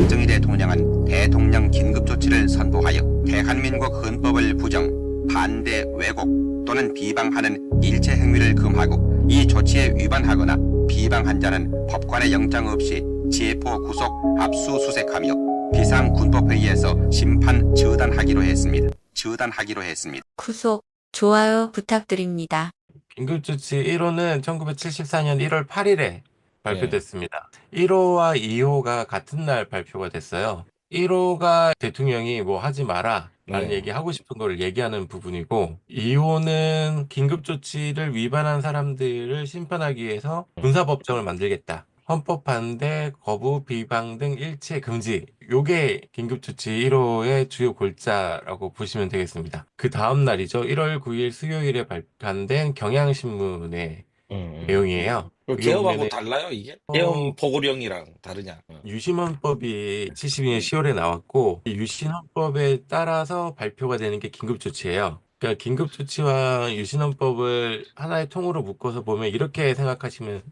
박정희 대통령은 대통령 긴급 조치를 선포하여 대한민국 헌법을 부정, 반대, 왜곡 또는 비방하는 일체 행위를 금하고 이 조치에 위반하거나 비방한 자는 법관의 영장 없이 체포, 구속, 압수수색하며 비상군법회의에서 심판 저단하기로 했습니다. 저단하기로 했습니다. 구독, 좋아요 부탁드립니다. 긴급조치 1호는 1974년 1월 8일에 발표됐습니다. 1호와 2호가 같은 날 발표가 됐어요. 1호가 대통령이 뭐 하지 마라 라는 네. 얘기 하고 싶은 거를 얘기하는 부분이고 2호는 긴급 조치를 위반한 사람들을 심판하기 위해서 군사 법정을 만들겠다. 헌법 반대, 거부, 비방 등 일체 금지. 요게 긴급 조치 1호의 주요 골자라고 보시면 되겠습니다. 그 다음 날이죠. 1월 9일 수요일에 발간된 경향신문의 음. 내용이에요. 그 개엄하고 용면에- 달라요 이게? 어. 개엄 보고령이랑 다르냐? 어. 유신헌법이 72년 10월에 나왔고 이 유신헌법에 따라서 발표가 되는 게 긴급조치예요. 그러니까 긴급조치와 유신헌법을 하나의 통으로 묶어서 보면 이렇게 생각하시면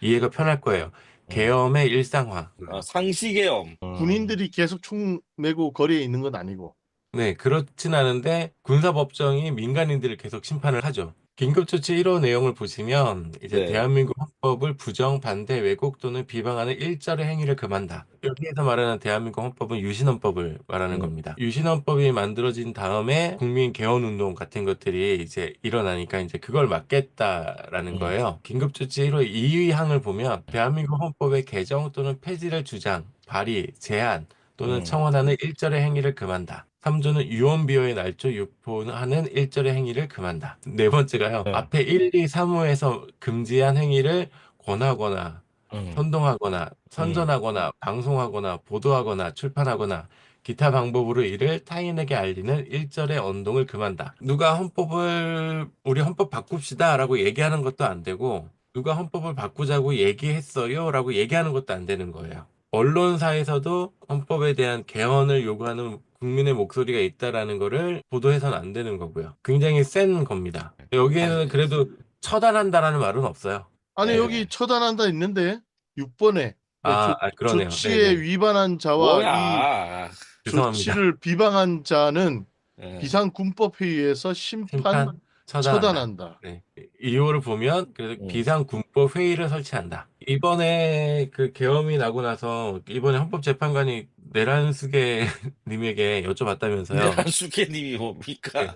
이해가 편할 거예요. 계엄의 일상화. 어, 상시개엄. 어. 군인들이 계속 총 메고 거리에 있는 건 아니고 네, 그렇진 않은데 군사법정이 민간인들을 계속 심판을 하죠. 긴급조치 1호 내용을 보시면 이제 네. 대한민국 헌법을 부정, 반대, 왜곡 또는 비방하는 일절의 행위를 금한다. 여기에서 말하는 대한민국 헌법은 유신헌법을 말하는 음. 겁니다. 유신헌법이 만들어진 다음에 국민 개헌 운동 같은 것들이 이제 일어나니까 이제 그걸 막겠다라는 음. 거예요. 긴급조치 1호 2위 항을 보면 대한민국 헌법의 개정 또는 폐지를 주장, 발의, 제한 또는 음. 청원하는 일절의 행위를 금한다. 3조는 유언비어의 날조 유포하는 일절의 행위를 금한다. 네 번째가요. 네. 앞에 1, 2, 3호에서 금지한 행위를 권하거나 음. 선동하거나 선전하거나 방송하거나 보도하거나 출판하거나 기타 방법으로 이를 타인에게 알리는 일절의 언동을 금한다. 누가 헌법을 우리 헌법 바꿉시다라고 얘기하는 것도 안 되고 누가 헌법을 바꾸자고 얘기했어요라고 얘기하는 것도 안 되는 거예요. 언론사에서도 헌법에 대한 개헌을 요구하는 국민의 목소리가 있다라는 거를 보도해서는 안 되는 거고요. 굉장히 센 겁니다. 여기에는 그래도 처단한다라는 말은 없어요. 아니 네. 여기 처단한다 있는데 6번에 아, 아, 그러네요. 조치에 네네. 위반한 자와 뭐야? 이 죄송합니다. 조치를 비방한 자는 예. 비상군법회의에서 심판, 심판 처단한다. 처단한다. 네. 2호를 보면 그래서 음. 비상군법 회의를 설치한다. 이번에 그 계엄이 나고 나서 이번에 헌법재판관이 내란수계 님에게 여쭤봤다면서요. 한수케님이 뭡니까? 네.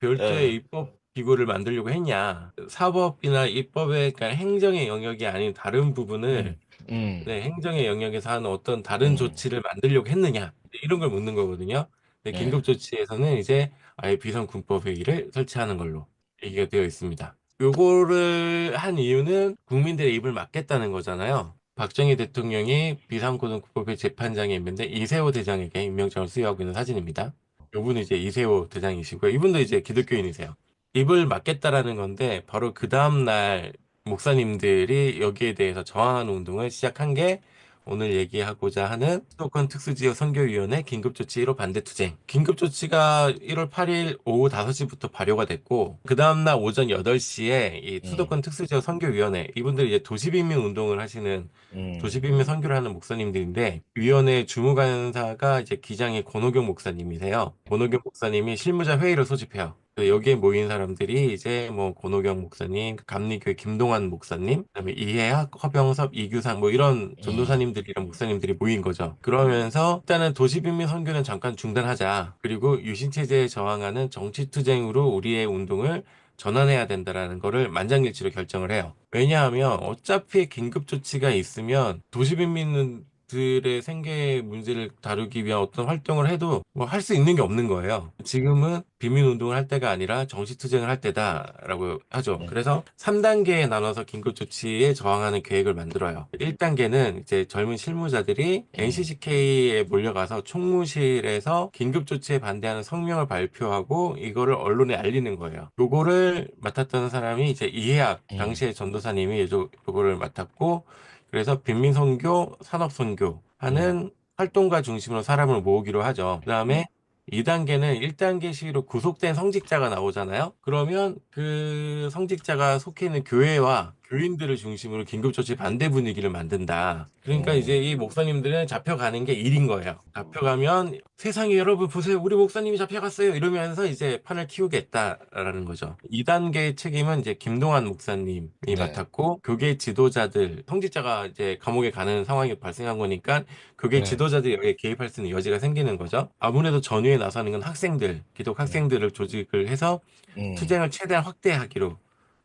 별도의 네. 입법 기구를 만들려고 했냐. 사법이나 입법의 그러니까 행정의 영역이 아닌 다른 부분을 음. 네, 행정의 영역에서 하는 어떤 다른 음. 조치를 만들려고 했느냐 이런 걸 묻는 거거든요. 근데 네. 긴급 조치에서는 이제 아예 비상군법 회의를 설치하는 걸로 얘기가 되어 있습니다. 요거를 한 이유는 국민들의 입을 막겠다는 거잖아요. 박정희 대통령이 비상고등법회 재판장에 있는데 이세호 대장에게 임명장을 수여하고 있는 사진입니다. 요분은 이제 이세호 대장이시고요. 이분도 이제 기독교인이세요. 입을 막겠다라는 건데 바로 그 다음 날 목사님들이 여기에 대해서 저항하는 운동을 시작한 게 오늘 얘기하고자 하는 수도권 특수지역 선교위원회 긴급조치 1호 반대 투쟁. 긴급조치가 1월 8일 오후 5시부터 발효가 됐고, 그 다음날 오전 8시에 이 수도권 특수지역 선교위원회, 이분들이 이제 도시빈민 운동을 하시는 음. 도시빈민 선교를 하는 목사님들인데, 위원회 주무관사가 이제 기장의 권호경 목사님이세요. 권호경 목사님이 실무자 회의를 소집해요. 그래서 여기에 모인 사람들이 이제 뭐 권호경 목사님, 감리교회 김동환 목사님, 그다음에 이해학, 허병섭, 이규상 뭐 이런 전도사님들이랑 목사님들이 모인 거죠. 그러면서 일단은 도시빈민 선교는 잠깐 중단하자. 그리고 유신 체제에 저항하는 정치 투쟁으로 우리의 운동을 전환해야 된다라는 거를 만장일치로 결정을 해요. 왜냐하면 어차피 긴급 조치가 있으면 도시빈민 들의 생계 문제를 다루기 위한 어떤 활동을 해도 뭐 할 수 있는 게 없는 거예요. 지금은 비민 운동을 할 때가 아니라 정치 투쟁을 할 때다라고 하죠. 네. 그래서 3단계에 나눠서 긴급 조치에 저항하는 계획을 만들어요. 1단계는 이제 젊은 실무자들이 NCCK에 몰려가서 총무실에서 긴급 조치에 반대하는 성명을 발표하고 이거를 언론에 알리는 거예요. 요거를 맡았던 사람이 이제 이해학 음. 당시의 전도사님이 요- 요거를 맡았고 그래서 빈민 선교, 산업 선교 하는 활동가 중심으로 사람을 모으기로 하죠. 그 다음에 2단계는 1단계 시위로 구속된 성직자가 나오잖아요. 그러면 그 성직자가 속해 있는 교회와 교인들을 중심으로 긴급조치 반대 분위기를 만든다. 그러니까 음. 이제 이 목사님들은 잡혀가는 게 일인 거예요. 잡혀가면 세상에 여러분 보세요. 우리 목사님이 잡혀갔어요. 이러면서 이제 판을 키우겠다라는 거죠. 2단계 책임은 이제 김동환 목사님이 네. 맡았고 교계 지도자들 성직자가 이제 감옥에 가는 상황이 발생한 거니까 교계 네. 지도자들이 여기에 개입할 수 있는 여지가 생기는 거죠. 아무래도 전위에 나서는 건 학생들, 기독 학생들을 조직을 해서 음. 투쟁을 최대한 확대하기로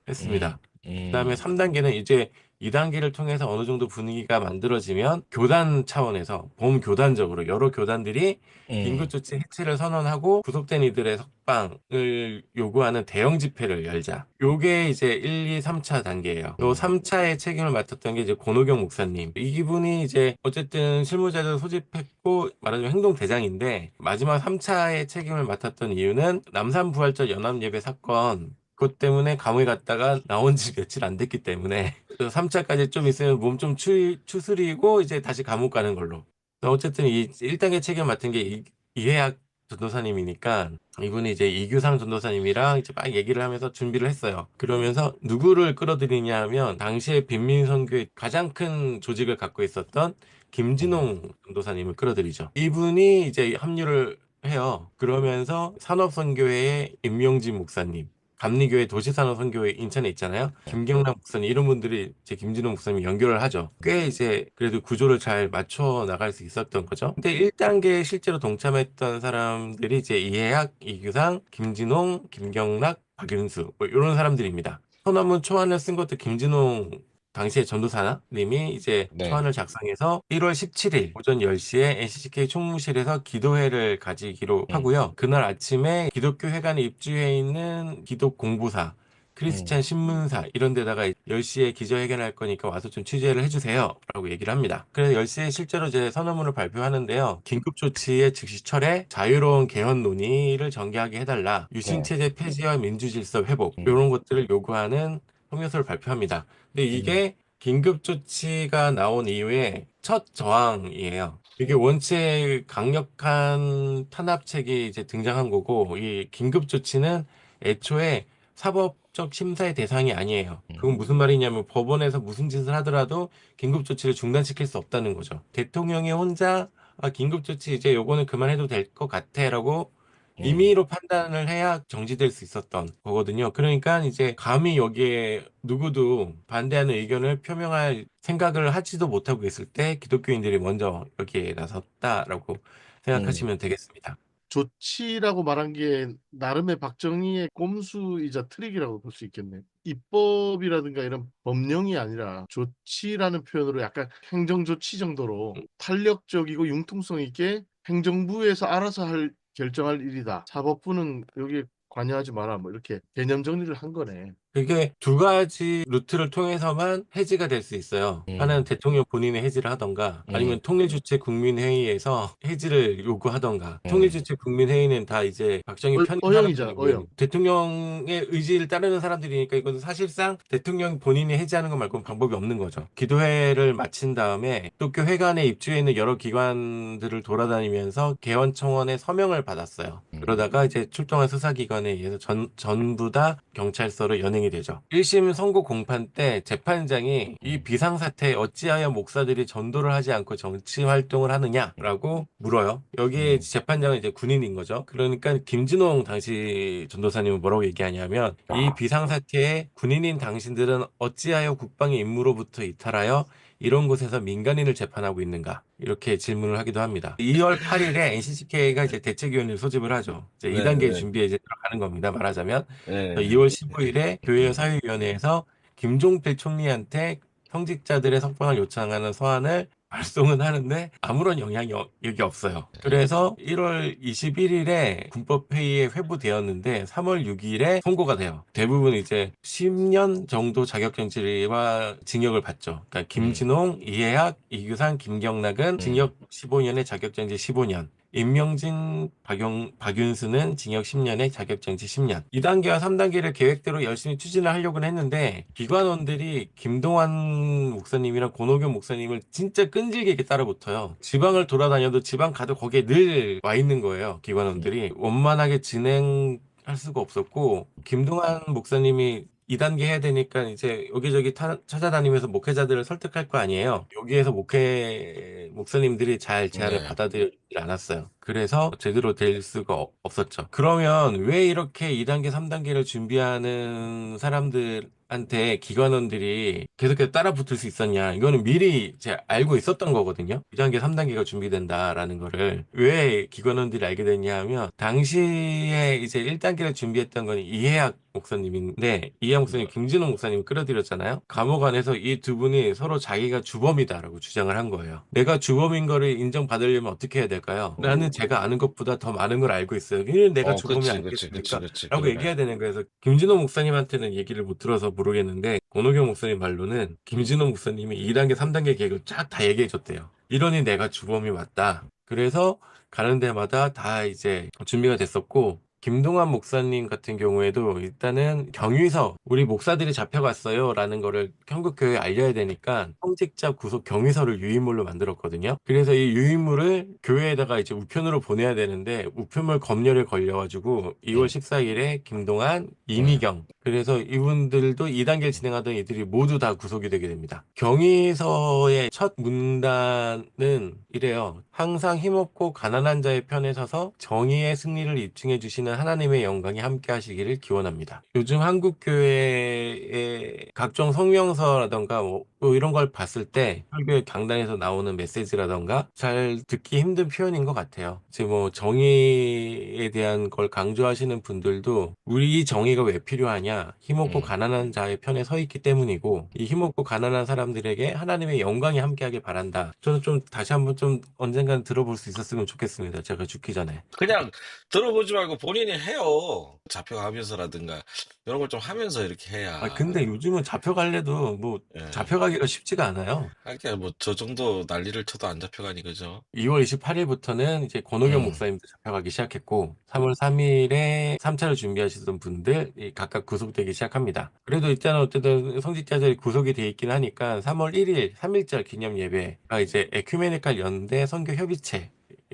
했습니다. 음. 그다음에 3단계는 이제 2단계를 통해서 어느 정도 분위기가 만들어지면 교단 차원에서 범교단적으로 여러 교단들이 음. 긴급조치 해체를 선언하고 구속된 이들의 석방을 요구하는 대형 집회를 열자. 요게 이제 1, 2, 3차 단계예요. 요 3차의 책임을 맡았던 게 이제 권호경 목사님. 이분이 이제 어쨌든 실무자들 소집했고 말하자면 행동대장인데 마지막 3차의 책임을 맡았던 이유는 남산부활절 연합예배 사건 그것 때문에 감옥에 갔다가 나온 지 며칠 안 됐기 때문에 3차까지 좀 있으면 몸 좀 추스리고 이제 다시 감옥 가는 걸로. 어쨌든 이 1단계 책임 맡은 게 이, 이해학 전도사님이니까 이분이 이제 이규상 전도사님이랑 이제 막 얘기를 하면서 준비를 했어요. 그러면서 누구를 끌어들이냐 하면 당시에 빈민선교의 가장 큰 조직을 갖고 있었던 김진홍 전도사님을 끌어들이죠. 이분이 이제 합류를 해요. 그러면서 산업선교회의 임명진 목사님, 감리교회 도시산업 선교회 인천에 있잖아요. 김경남 목사님 이런 분들이 이제 김진호 목사님 연결을 하죠. 꽤 이제 그래도 구조를 잘 맞춰 나갈 수 있었던 거죠. 근데 1단계에 실제로 동참했던 사람들이 이제 이해학, 이규상, 김진홍, 김경락, 박윤수 뭐 이런 사람들입니다. 소나문 초안을 쓴 것도 김진홍 당시에 전도사님이 이제 네. 초안을 작성해서 1월 17일 오전 10시에 NCCK 총무실에서 기도회를 가지기로 음. 하고요. 그날 아침에 기독교 회관에 입주해 있는 기독 공부사, 크리스찬 신문사 이런 데다가 10시에 기자회견할 거니까 와서 좀 취재를 해주세요. 라고 얘기를 합니다. 그래서 10시에 실제로 제 선언문을 발표하는데요. 긴급조치의 즉시 철회, 자유로운 개헌 논의를 전개하게 해달라, 유신체제 폐지와 민주질서 회복 음. 이런 것들을 요구하는 성명서를 발표합니다. 근데 이게 긴급 조치가 나온 이후에 첫 저항이에요. 이게 원체 강력한 탄압책이 이제 등장한 거고 이 긴급 조치는 애초에 사법적 심사의 대상이 아니에요. 그건 무슨 말이냐면 법원에서 무슨 짓을 하더라도 긴급 조치를 중단시킬 수 없다는 거죠. 대통령이 혼자 아, 긴급 조치 이제 요거는 그만해도 될 것 같아 라고 음. 임의로 판단을 해야 정지될 수 있었던 거거든요. 그러니까 이제 감히 여기에 누구도 반대하는 의견을 표명할 생각을 하지도 못하고 있을 때 기독교인들이 먼저 여기에 나섰다라고 생각하시면 되겠습니다. 조치라고 말한 게 나름의 박정희의 꼼수이자 트릭이라고 볼 수 있겠네. 입법이라든가 이런 법령이 아니라 조치라는 표현으로 약간 행정조치 정도로 탄력적이고 융통성 있게 행정부에서 알아서 할 결정할 일이다. 사법부는 여기에 관여하지 마라. 뭐 이렇게 개념 정리를 한 거네. 그게 두 가지 루트를 통해서만 해지가 될 수 있어요. 음. 하나는 대통령 본인의 해지를 하던가 아니면 음. 통일주체 국민회의에서 해지를 요구하던가 음. 통일주체 국민회의는 다 이제 박정희 어- 어영이잖아, 사람들이고 어영. 대통령의 의지를 따르는 사람들이니까 이건 사실상 대통령 본인이 해지하는 것 말고는 방법이 없는 거죠. 기도회를 마친 다음에 기독교 회관에 입주해 있는 여러 기관들을 돌아다니면서 개헌청원에 서명을 받았어요. 음. 그러다가 이제 출동한 수사기관에 의해서 전, 전부 다 경찰서로 연행 이 되죠. 1심 선고 공판 때 재판장이 이 비상사태에 어찌하여 목사들이 전도를 하지 않고 정치 활동을 하느냐라고 물어요. 여기에 음. 재판장은 이제 군인인 거죠. 그러니까 김진홍 당시 전도사님은 뭐라고 얘기하냐면 이 비상사태에 군인인 당신들은 어찌하여 국방의 임무로부터 이탈하여 이런 곳에서 민간인을 재판하고 있는가 이렇게 질문을 하기도 합니다. 2월 8일에 NCCK가 이제 대책위원회를 소집을 하죠. 이제 네, 2단계 네. 준비에 이제 들어가는 겁니다. 말하자면 네. 2월 15일에 교회 사회위원회에서 김종필 총리한테 성직자들의 석방을 요청하는 서한을 발송은 하는데 아무런 영향이 어- 여기 없어요. 그래서 1월 21일에 군법회의에 회부되었는데 3월 6일에 선고가 돼요. 대부분 이제 10년 정도 자격정지와 징역을 받죠. 그러니까 김진홍, 이해학, 이규상, 김경락은 징역 15년에 자격정지 15년. 임명진, 박용, 박윤수는 징역 10년에 자격정지 10년. 2단계와 3단계를 계획대로 열심히 추진을 하려고는 했는데 기관원들이 김동환 목사님이랑 권호경 목사님을 진짜 끈질기게 이렇게 따라붙어요. 지방을 돌아다녀도 지방 가도 거기에 늘 와 있는 거예요. 기관원들이 원만하게 진행할 수가 없었고 김동환 목사님이 2단계 해야 되니까 이제 여기저기 타- 찾아다니면서 목회자들을 설득할 거 아니에요. 여기에서 목회 목사님들이 잘 제안을 네. 받아들이지 않았어요. 그래서 제대로 될 수가 없- 없었죠. 그러면 왜 이렇게 2단계, 3단계를 준비하는 사람들 한테 기관원들이 계속해서 따라 붙을 수 있었냐? 이거는 미리 이제 알고 있었던 거거든요. 2단계, 3단계가 준비된다라는 거를 왜 기관원들이 알게 됐냐 하면 당시에 이제 1단계를 준비했던 건 이해학 목사님인데 이해학 목사님 김진호 목사님 끌어들였잖아요. 감옥 안에서 이 두 분이 서로 자기가 주범이다라고 주장을 한 거예요. 내가 주범인 거를 인정받으려면 어떻게 해야 될까요? 나는 제가 아는 것보다 더 많은 걸 알고 있어요. 왜 내가 어, 주범이 그치, 아니겠습니까? 그치, 그치, 그치. 라고 그러네. 얘기해야 되는 거예요. 그래서 김진호 목사님한테는 얘기를 못 들어서 모르겠는데 권호경 목사님 말로는 김진호 목사님이 2단계, 3단계 계획을 쫙 다 얘기해 줬대요. 이러니 내가 주범이 맞다. 그래서 가는 데마다 다 이제 준비가 됐었고 김동환 목사님 같은 경우에도 일단은 경위서 우리 목사들이 잡혀갔어요. 라는 거를 한국교회에 알려야 되니까 성직자 구속 경위서를 유인물로 만들었거든요. 그래서 이 유인물을 교회에다가 이제 우편으로 보내야 되는데 우편물 검열에 걸려가지고 2월 14일에 김동환, 이미경 그래서 이분들도 2단계를 진행하던 이들이 모두 다 구속이 되게 됩니다 경위서의 첫 문단은 이래요 항상 힘없고 가난한 자의 편에 서서 정의의 승리를 입증해 주시는 하나님의 영광이 함께 하시기를 기원합니다. 요즘 한국 교회의 각종 성명서라던가 뭐, 뭐 이런 걸 봤을 때 설교의 강단에서 나오는 메시지라던가 잘 듣기 힘든 표현인 것 같아요. 이제 뭐 정의에 대한 걸 강조하시는 분들도 우리 이 정의가 왜 필요하냐? 힘없고 음. 가난한 자의 편에 서 있기 때문이고 이 힘없고 가난한 사람들에게 하나님의 영광이 함께하길 바란다. 저는 좀 다시 한번 좀 언젠간 들어볼 수 있었으면 좋겠습니다. 제가 죽기 전에. 그냥 들어보지 말고 본인이 해요. 잡혀가면서라든가 이런 걸 좀 하면서 이렇게 해야. 아 근데 요즘은 잡혀갈래도 뭐 예. 잡혀가기가 쉽지가 않아요. 하긴 뭐저 정도 난리를 쳐도 안 잡혀가니 그죠? 2월 28일부터는 이제 권호경 음. 목사님도 잡혀가기 시작했고 3월 3일에 3차를 준비하시던 분들 이 각각 구속되기 시작합니다. 그래도 일단 어쨌든 성직자들이 구속이 돼 있긴 하니까 3월 1일 3일절 기념 예배가 이제 에큐메니칼 연대 선교 협의체가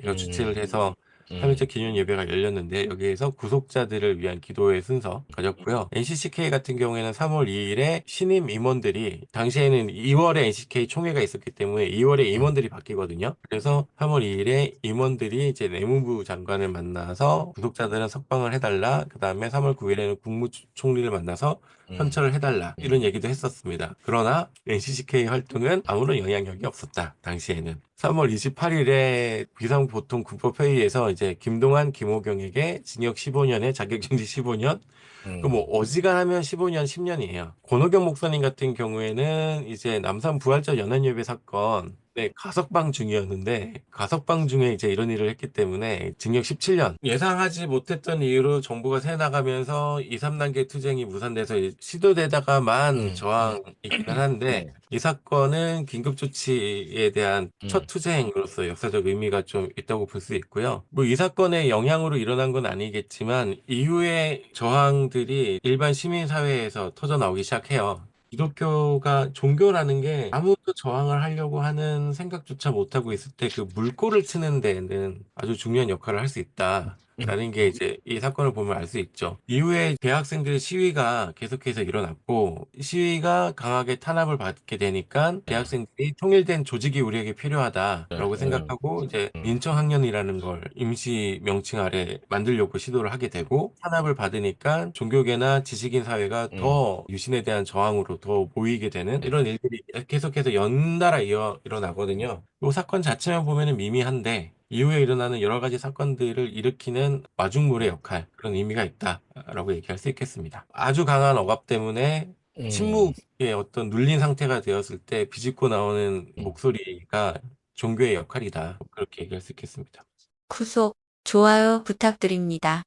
음. 주최를 해서 음. 3일절 기념 예배가 열렸는데 여기에서 구속자들을 위한 기도의 순서 가졌고요. NCCK 같은 경우에는 3월 2일에 신임 임원들이 당시에는 2월에 NCK 총회가 있었기 때문에 2월에 임원들이 바뀌거든요. 그래서 3월 2일에 임원들이 이제 내무부 장관을 만나서 구속자들은 석방을 해달라. 그 다음에 3월 9일에는 국무총리를 만나서 음. 현철을 해달라 이런 얘기도 했었습니다. 그러나 NCCK 활동은 아무런 영향력이 없었다. 당시에는 3월 28일에 비상보통군법회의에서 이제 김동환, 김호경에게 징역 15년에 자격정지 15년 음. 그뭐 어지간하면 15년, 10년이에요. 권호경 목사님 같은 경우에는 이제 남산 부활절 연안예배 사건 네, 가석방 중이었는데 가석방 중에 이제 이런 일을 했기 때문에 징역 17년 예상하지 못했던 이유로 정부가 새 나가면서 2, 3단계 투쟁이 무산돼서 시도되다가만 음. 저항이긴 한데 이 사건은 긴급 조치에 대한 음. 첫 투쟁으로서 역사적 의미가 좀 있다고 볼 수 있고요. 뭐 이 사건의 영향으로 일어난 건 아니겠지만 이후에 저항들이 일반 시민 사회에서 터져 나오기 시작해요. 기독교가 종교라는 게 아무도 저항을 하려고 하는 생각조차 못하고 있을 때 그 물꼬를 트는 데는 아주 중요한 역할을 할 수 있다. 라는 게 이제 이 사건을 보면 알 수 있죠. 이후에 대학생들의 시위가 계속해서 일어났고 시위가 강하게 탄압을 받게 되니까 대학생들이 통일된 조직이 우리에게 필요하다라고 네, 생각하고 이제 음. 민청학년이라는 걸 임시 명칭 아래 만들려고 시도를 하게 되고 탄압을 받으니까 종교계나 지식인 사회가 음. 더 유신에 대한 저항으로 더 모이게 되는 이런 일들이 계속해서 연달아 이어, 일어나거든요. 이 사건 자체만 보면은 미미한데 이후에 일어나는 여러 가지 사건들을 일으키는 마중물의 역할 그런 의미가 있다라고 얘기할 수 있겠습니다. 아주 강한 억압 때문에 음. 침묵의 어떤 눌린 상태가 되었을 때 비집고 나오는 음. 목소리가 종교의 역할이다 그렇게 얘기할 수 있겠습니다. 구독, 좋아요 부탁드립니다.